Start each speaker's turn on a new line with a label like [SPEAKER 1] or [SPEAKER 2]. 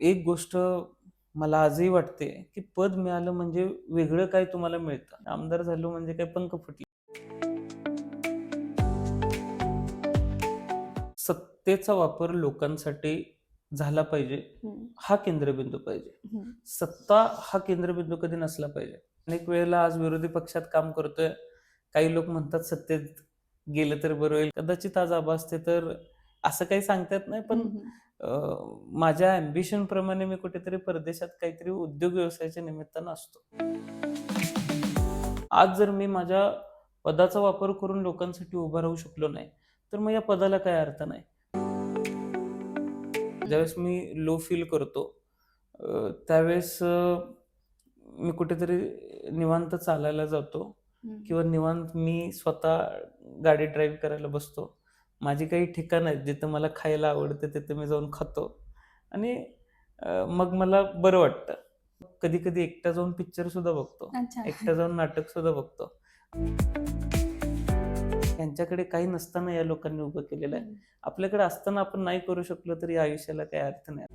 [SPEAKER 1] एक गोष्ट मला आजही वाटते की पद मिळालं म्हणजे वेगळं काय तुम्हाला मिळतं? आमदार झालो म्हणजे काय पंख फुटले? सत्तेचा वापर लोकांसाठी झाला पाहिजे. हा केंद्रबिंदू पाहिजे. सत्ता हा केंद्रबिंदू कधी नसला पाहिजे. अनेक वेळेला आज विरोधी पक्षात काम करतोय. काही लोक म्हणतात सत्तेत गेलं तर बरं होईल. कदाचित आज आबा असते तर असं काही सांगता येत नाही पण माझ्या अम्बिशन प्रमाणे मी कुठेतरी परदेशात काहीतरी उद्योग व्यवसायाच्या निमित्तानं असतो. आज जर मी माझ्या पदाचा वापर करून लोकांसाठी उभा राहू शकलो नाही तर मग या पदाला काय अर्थ नाही? ज्यावेळेस मी लो फील करतो त्यावेळेस मी कुठेतरी निवांत चालायला जातो. किंवा निवांत मी स्वतः गाडी ड्राईव्ह करायला बसतो. माझी काही ठिकाणं आहेत जिथं मला खायला आवडतं तिथं मी जाऊन खातो. आणि अं, मग मला बरं वाटतं. कधी कधी एकटा जाऊन पिक्चर सुद्धा बघतो.
[SPEAKER 2] अच्छा.
[SPEAKER 1] एकटा जाऊन नाटक सुद्धा बघतो. यांच्याकडे काही नसताना या लोकांनी उभं केलेलं आहे. आपल्याकडे असताना आपण नाही करू शकलो तरी या आयुष्याला काही अर्थ नाही.